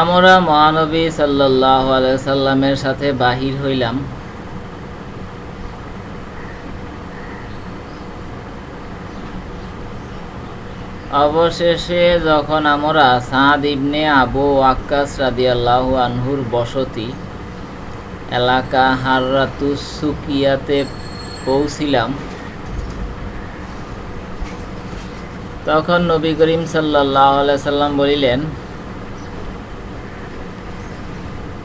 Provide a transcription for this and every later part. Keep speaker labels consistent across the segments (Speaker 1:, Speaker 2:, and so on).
Speaker 1: আমরা মহানবী সাল্লাহ সাল্লামের সাথে বাহির হইলাম। অবশেষে যখন আমরা সাদ ইবনে আবু আক্কাস রাদিয়াল্লাহু আনহুর বসতি এলাকা হাররাতুসুকিয়াতে পৌঁছিলাম, তখন নবী করিম সাল্লাহ সাল্লাম বলিলেন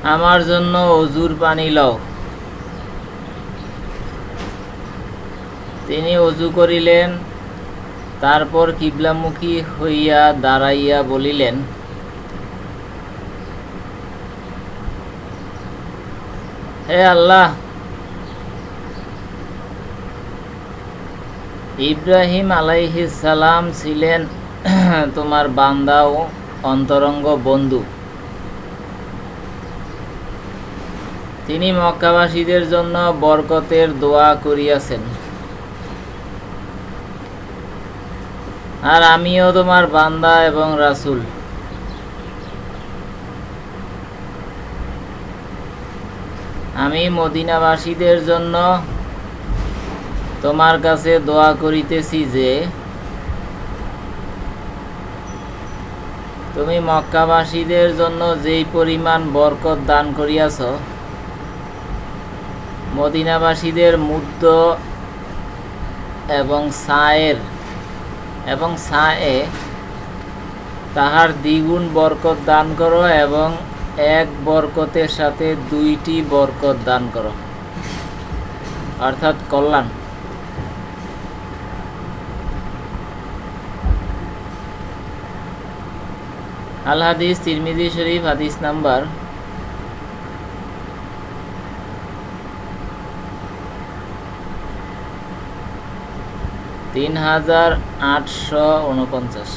Speaker 1: আমার জন্য অজুর পানি লও। তিনি অজু করিলেন, তারপর কিবলামুখী হইয়া দাঁড়াইয়া বলিলেন, হে আল্লাহ, ইব্রাহিম আলাইহিস সালাম ছিলেন তোমার বান্দা ও অন্তরঙ্গ বন্ধু। তিনি মক্কাবাসীদের জন্য বরকতের দোয়া করিয়াছেন। আর আমিও তোমার বান্দা এবং রাসুল। আমি মদিনাবাসীদের জন্য তোমার কাছে দোয়া করিতেছি যে, তুমি মক্কাবাসীদের জন্য যেই পরিমাণ বরকত দান করিয়াছ মদিনাবাসীদের মুদ্দ এবং সায়ের এবং সায়ে তাহার দ্বিগুণ বরকত দান করো এবং এক বরকতের সাথে দুইটি বরকত দান করো। অর্থাৎ কল্যাণ। আল হাদিস, তিরমিজি শরীফ, হাদিস নাম্বার তিন হাজার আটশো উনপঞ্চাশ।